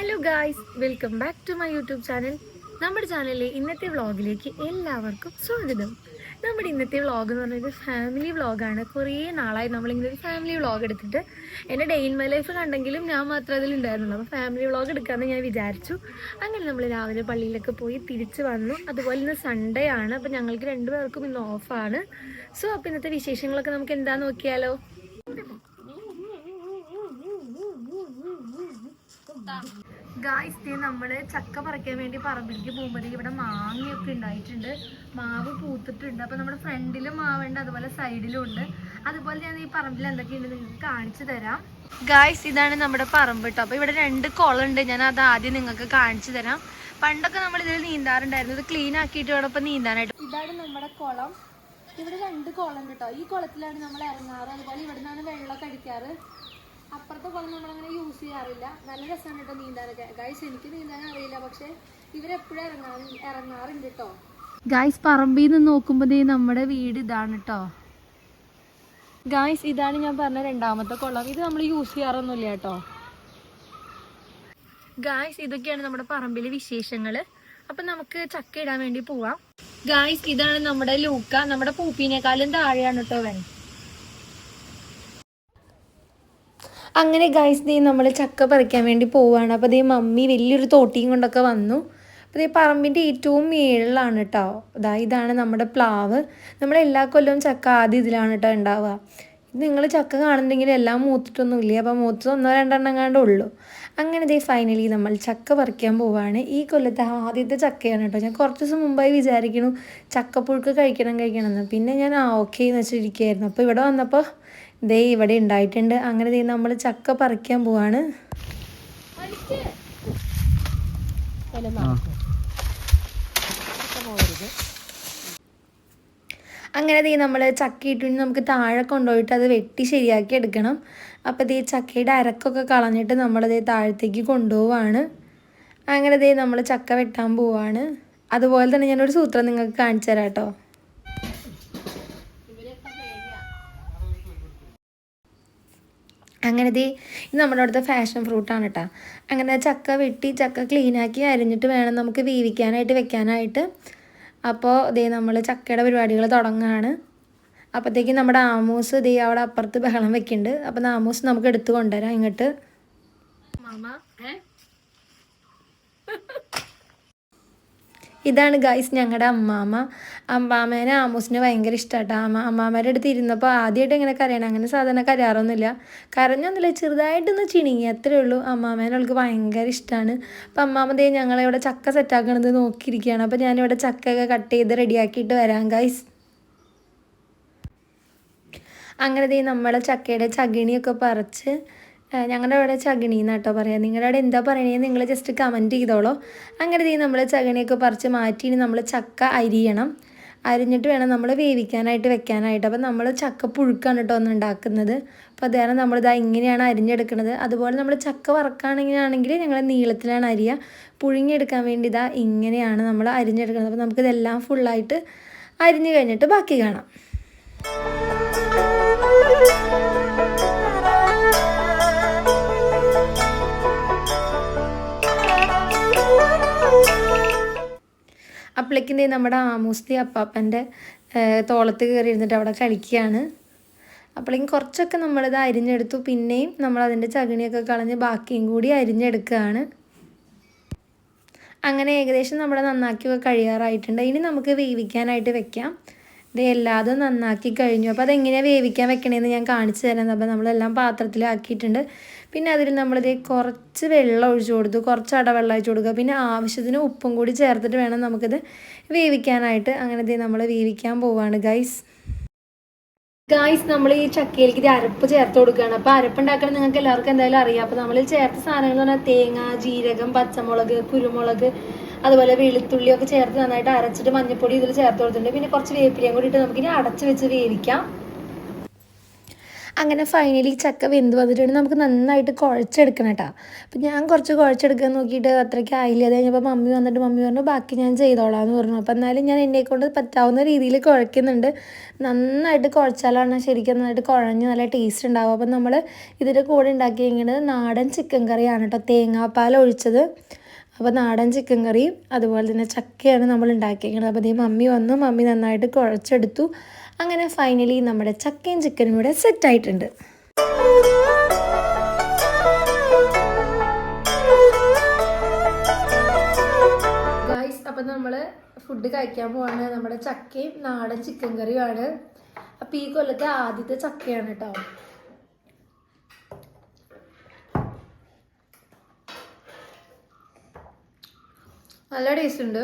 Hello guys welcome back to my YouTube channel നമ്മുടെ ചാനലിലെ ഇന്നത്തെ വ്ളോഗിലേക്ക് എല്ലാവർക്കും സ്വാഗതം. നമ്മുടെ ഇന്നത്തെ വ്ളോഗ് എന്ന് പറഞ്ഞൊരു ഫാമിലി വ്ളോഗാണ് കുറേ നാളായി നമ്മളിങ്ങനെ ഒരു ഫാമിലി വ്ളോഗ് എടുത്തിട്ട് എന്റെ ഡേ ഇൻ മൈ ലൈഫ് കണ്ടെങ്കിലും ഞാൻ മാത്രം അതിലുണ്ടായിരുന്നുള്ളൂ. അപ്പോൾ ഫാമിലി വ്ളോഗ് എടുക്കാമെന്ന് ഞാൻ വിചാരിച്ചു. അങ്ങനെ നമ്മൾ രാവിലെ പള്ളിയിലൊക്കെ പോയി തിരിച്ച് വന്നു. അതുപോലെ ഇന്ന് സൺഡേ ആണ്. അപ്പോൾ ഞങ്ങൾക്ക് രണ്ടുപേർക്കും ഇന്ന് ഓഫാണ് സോ അപ്പോൾ ഇന്നത്തെ വിശേഷങ്ങളൊക്കെ നമുക്ക് എന്താ നോക്കിയാലോ? ഗായ്സ് ദേ നമ്മൾ ചക്ക പറിക്കാൻ വേണ്ടി പറമ്പിലേക്ക് പോകുമ്പോഴത്തേക്ക് ഇവിടെ മാങ്ങയൊക്കെ ഉണ്ടായിട്ടുണ്ട്. മാവ് പൂത്തിട്ടുണ്ട്. അപ്പൊ നമ്മുടെ ഫ്രണ്ടിലും മാവുണ്ട് അതുപോലെ സൈഡിലും ഉണ്ട്. അതുപോലെ ഞാൻ ഈ പറമ്പിൽ എന്തൊക്കെയുണ്ട് നിങ്ങൾക്ക് കാണിച്ചു തരാം. ഗായ്സ് ഇതാണ് നമ്മുടെ പറമ്പ് കേട്ടോ അപ്പൊ ഇവിടെ രണ്ട് കുളം ഉണ്ട് ഞാൻ അത് ആദ്യം നിങ്ങൾക്ക് കാണിച്ചു തരാം. പണ്ടൊക്കെ നമ്മൾ ഇതിൽ നീന്താറുണ്ടായിരുന്നു. ഇത് ക്ലീൻ ആക്കിയിട്ട് ഇവിടെ ഇപ്പൊ നീന്താനായിട്ട്. ഇതാണ് നമ്മുടെ കുളം. ഇവിടെ രണ്ട് കുളം കേട്ടോ ഈ കുളത്തിലാണ് നമ്മൾ ഇറങ്ങാറ്. അതുപോലെ ഇവിടെ നിന്നാണ് വെള്ളമൊക്കെ അടിക്കാറ്. അപ്പുറത്തെ കുളം നമ്മളങ്ങനെ യൂസ് ചെയ്യാറില്ല. നല്ല രസമാണ് കേട്ടോ നീന്താനൊക്കെ. ഗൈസ് എനിക്ക് നീന്താൻ അറിയില്ല പക്ഷെ ഇവരെപ്പോഴും ഇറങ്ങാ ഇറങ്ങാറുണ്ട് കേട്ടോ ഗായ്സ് പറമ്പിൽ നിന്ന് നോക്കുമ്പോഴേ നമ്മുടെ വീട് ഇതാണ് കേട്ടോ ഗായ്സ് ഇതാണ് ഞാൻ പറഞ്ഞ രണ്ടാമത്തെ കുളം. ഇത് നമ്മൾ യൂസ് ചെയ്യാറൊന്നുമില്ല കേട്ടോ ഗായ്സ് ഇതൊക്കെയാണ് നമ്മുടെ പറമ്പിലെ വിശേഷങ്ങൾ അപ്പൊ നമുക്ക് ചക്ക ഇടാൻ വേണ്ടി പോവാം. ഗായ്സ് ഇതാണ് നമ്മുടെ ലൂക്ക. നമ്മുടെ പൂപ്പിനേക്കാളും താഴെയാണ് കേട്ടോ അവൻ അങ്ങനെ ഗൈസ് ദേ നമ്മൾ ചക്ക പറിക്കാൻ വേണ്ടി പോവുകയാണ് അപ്പോൾ ദേ മമ്മി വലിയൊരു തോട്ടിയും കൊണ്ടൊക്കെ വന്നു. അപ്പോൾ ഈ പറമ്പിന്റെ ഏറ്റവും മേളിലാണ് കേട്ടോ അതാ ഇതാണ് നമ്മുടെ പ്ലാവ്. നമ്മൾ എല്ലാ കൊല്ലവും ചക്ക ആദ്യം ഇതിലാണ് കേട്ടോ ഉണ്ടാവുക നിങ്ങൾ ചക്ക കാണുന്നുണ്ടെങ്കിൽ എല്ലാം മൂത്തിട്ടൊന്നുമില്ല? അപ്പോൾ മൂത്തത് ഒന്നോ രണ്ടെണ്ണം കണ്ടേ ഉള്ളൂ. അങ്ങനെ ദേ ഫൈനലി നമ്മൾ ചക്ക പറിക്കാൻ പോവാണ്. ഈ കൊല്ലത്തെ ആദ്യത്തെ ചക്കയാണ് കേട്ടോ ഞാൻ കുറച്ച് ദിവസം മുമ്പായി വിചാരിക്കണു ചക്കപ്പുഴുക്ക് കഴിക്കണം കഴിക്കണം എന്ന്. പിന്നെ ഞാൻ ആ ഓക്കെ എന്ന് വെച്ചിരിക്കുകയായിരുന്നു. അപ്പോൾ ഇവിടെ വന്നപ്പോൾ ദേ ഇവിടെ ഉണ്ടായിട്ടുണ്ട്. അങ്ങനെ ദേ നമ്മൾ ചക്ക പറിക്കാൻ പോവാണ്. അങ്ങനെ ദേ നമ്മൾ ചക്ക ഇട്ടിട്ട് നമുക്ക് താഴെ കൊണ്ടുപോയിട്ട് അത് വെട്ടി ശരിയാക്കി എടുക്കണം. അപ്പോൾ ദേ ചക്കയുടെ അരക്കൊക്കെ കളഞ്ഞിട്ട് നമ്മളതേ താഴത്തേക്ക് കൊണ്ടുപോവാണ്. അങ്ങനെ ദേ നമ്മൾ ചക്ക വെട്ടാൻ പോവാണ്. അതുപോലെ തന്നെ ഞാനൊരു സൂത്രം നിങ്ങൾക്ക് കാണിച്ചു തരാം കേട്ടോ. അങ്ങനെ ദേ ഇത് നമ്മുടെ അടുത്ത ഫാഷൻ ഫ്രൂട്ടാണ് കേട്ടോ അങ്ങനെ ചക്ക വെട്ടി ചക്ക ക്ലീനാക്കി അരിഞ്ഞിട്ട് വേണം നമുക്ക് വീവിക്കാനായിട്ട് വെക്കാനായിട്ട്. അപ്പോൾ ദേ നമ്മൾ ചക്കയുടെ പരിപാടികൾ തുടങ്ങുകയാണ് അപ്പോഴത്തേക്കും നമ്മുടെ ആമൂസ് ദേ അവിടെ അപ്പുറത്ത് ബഹളം വെക്കുന്നുണ്ട് അപ്പം ആമൂസ് നമുക്ക് എടുത്തു കൊണ്ടുവരാം ഇങ്ങോട്ട്. ഇതാണ് ഗൈസ് ഞങ്ങളുടെ അമ്മാമ്മ അമ്മാമേനെ ആമൂസിന് ഭയങ്കര ഇഷ്ടമാട്ടോ അമ്മ അമ്മാമ്മേന്റെ അടുത്ത് ഇരുന്നപ്പോൾ ആദ്യമായിട്ട് ഇങ്ങനെ കരയണം. അങ്ങനെ സാധാരണ കരയാറൊന്നുമില്ല. കരഞ്ഞൊന്നുമില്ല. ചെറുതായിട്ടൊന്ന് ചിണുങ്ങി. അത്രേ ഉള്ളൂ. അമ്മാമേനെ അവൾക്ക് ഭയങ്കര ഇഷ്ടമാണ് അപ്പം അമ്മാമതേ ഞങ്ങളിവിടെ ചക്ക സെറ്റാക്കണത് നോക്കിയിരിക്കുകയാണ്. അപ്പോൾ ഞാനിവിടെ ചക്കയൊക്കെ കട്ട് ചെയ്ത് റെഡിയാക്കിയിട്ട് വരാം ഗൈസ് അങ്ങനെ ദേ നമ്മളെ ചക്കയുടെ ചകിണിയൊക്കെ പറിച്ച് ഞങ്ങളുടെ അവിടെ ചകിണി എന്നാട്ടോ പറയാം. നിങ്ങളുടെ അവിടെ എന്താ പറയണേ? നിങ്ങൾ ജസ്റ്റ് കമന്റ് ചെയ്തോളൂ. അങ്ങനെ ദേ നമ്മൾ ചകിണിയൊക്കെ പറിച്ച് മാറ്റി നമ്മൾ ചക്ക അരിയണം. അരിഞ്ഞിട്ട് വേണം നമ്മൾ വേവിക്കാനായിട്ട് വെക്കാനായിട്ട്. അപ്പം നമ്മൾ ചക്ക പുഴുക്കാണ് കേട്ടോ ഒന്ന് ഉണ്ടാക്കുന്നത്. അപ്പോൾ അതാണ് നമ്മളിതാ ഇങ്ങനെയാണ് അരിഞ്ഞെടുക്കുന്നത് അതുപോലെ നമ്മൾ ചക്ക വറക്കുകയാണെങ്കിലാണെങ്കിൽ ഞങ്ങൾ നീളത്തിലാണ് അരിയുക പുഴുങ്ങിയെടുക്കാൻ വേണ്ടി ഇതാ ഇങ്ങനെയാണ് നമ്മൾ അരിഞ്ഞെടുക്കുന്നത് അപ്പോൾ നമുക്കിതെല്ലാം ഫുള്ളായിട്ട് അരിഞ്ഞു കഴിഞ്ഞിട്ട് ബാക്കി കാണാം. അപ്പോഴേക്കും നമ്മുടെ ആമൂസ്തി അപ്പാപ്പന്റെ തോളത്ത് കയറി ഇരുന്നിട്ട് അവിടെ കളിക്കുകയാണ്. അപ്പോഴേക്കും കുറച്ചൊക്കെ നമ്മളിത് അരിഞ്ഞെടുത്തു. പിന്നെയും നമ്മൾ അതിന്റെ ചകിണിയൊക്കെ കളഞ്ഞ് ബാക്കിയും കൂടി അരിഞ്ഞെടുക്കുകയാണ്. അങ്ങനെ ഏകദേശം നമ്മുടെ നന്നാക്കിയൊക്കെ കഴിയാറായിട്ടുണ്ട്. ഇനി നമുക്ക് വേവിക്കാനായിട്ട് വെക്കാം. ഇത് എല്ലാതും നന്നാക്കി കഴിഞ്ഞു. അപ്പോൾ അതെങ്ങനെയാണ് വേവിക്കാൻ വെക്കണേന്ന് ഞാൻ കാണിച്ചു തരാം. അപ്പോൾ നമ്മളെല്ലാം പാത്രത്തിലാക്കിയിട്ടുണ്ട് പിന്നെ അതിൽ നമ്മളിത് കുറച്ച് വെള്ളം ഒഴിച്ചു കൊടുത്തു. കുറച്ച് അടവെള്ളം ഒഴിച്ചു കൊടുക്കുക. പിന്നെ ആവശ്യത്തിന് ഉപ്പും കൂടി ചേർത്തിട്ട് വേണം നമുക്കിത് വേവിക്കാനായിട്ട്. അങ്ങനെ ഇത് നമ്മൾ വേവിക്കാൻ പോവാണ് ഗൈസ് ഗായ്സ് നമ്മൾ ഈ ചക്കയിലേക്ക് ഇത് അരപ്പ് ചേർത്ത് കൊടുക്കുകയാണ്. അപ്പോൾ അരപ്പുണ്ടാക്കണം നിങ്ങൾക്ക് എല്ലാവർക്കും എന്തായാലും അറിയാം. അപ്പോൾ നമ്മൾ ചേർത്ത സാധനങ്ങൾ എന്ന് പറഞ്ഞാൽ തേങ്ങ ജീരകം പച്ചമുളക് കുരുമുളക് അതുപോലെ വെളുത്തുള്ളി ഒക്കെ ചേർത്ത് നന്നായിട്ട് അരച്ചിട്ട് മഞ്ഞപ്പൊടി ഇതിൽ ചേർത്ത് കൊടുത്തിട്ടുണ്ട്. പിന്നെ കുറച്ച് വേപ്പിലയും കൂടി ഇട്ട് നമുക്കിനി അടച്ച് വെച്ച് വേവിക്കാം. അങ്ങനെ ഫൈനലി ചക്ക വെന്ത് വന്നിട്ടുണ്ട്. നമുക്ക് നന്നായിട്ട് കുഴച്ചെടുക്കണം കേട്ടോ അപ്പം ഞാൻ കുറച്ച് കുഴച്ചെടുക്കാൻ നോക്കിയിട്ട് അത്രയ്ക്ക് ആയില്ല. അത് കഴിഞ്ഞപ്പോൾ മമ്മി വന്നിട്ട് മമ്മി പറഞ്ഞു ബാക്കി ഞാൻ ചെയ്തോളാം എന്ന് പറഞ്ഞു. അപ്പം എന്നാലും ഞാൻ എന്നെ കൊണ്ട് പറ്റാവുന്ന രീതിയിൽ കുഴക്കുന്നുണ്ട്. നന്നായിട്ട് കുഴച്ചാലാണ് ശരിക്കും നന്നായിട്ട് കുഴഞ്ഞ് നല്ല ടേസ്റ്റ് ഉണ്ടാവും അപ്പം നമ്മൾ ഇതിന്റെ കൂടെ ഉണ്ടാക്കിയിരിക്കുന്നത് നാടൻ ചിക്കൻ കറിയാണ് കേട്ടോ തേങ്ങാപ്പാൽ ഒഴിച്ചത്. അപ്പോൾ നാടൻ ചിക്കൻ കറിയും അതുപോലെ തന്നെ ചക്കയാണ് നമ്മൾ ഉണ്ടാക്കിയിരിക്കുന്നത്. അപ്പോൾ അതേ മമ്മി വന്നു മമ്മി നന്നായിട്ട് കുഴച്ചെടുത്തു. അങ്ങനെ ഫൈനലി നമ്മുടെ ചക്കയും ചിക്കനും ഇവിടെ സെറ്റായിട്ടുണ്ട് അപ്പം നമ്മൾ ഫുഡ് കഴിക്കാൻ പോവാണ്. നമ്മുടെ ചക്കയും നാടൻ ചിക്കൻ കറിയുമാണ്. അപ്പം ഈ കൊല്ലത്തെ ആദ്യത്തെ ചക്കയാണ് കേട്ടോ. നല്ല ടേസ്റ്റ് ഉണ്ട്.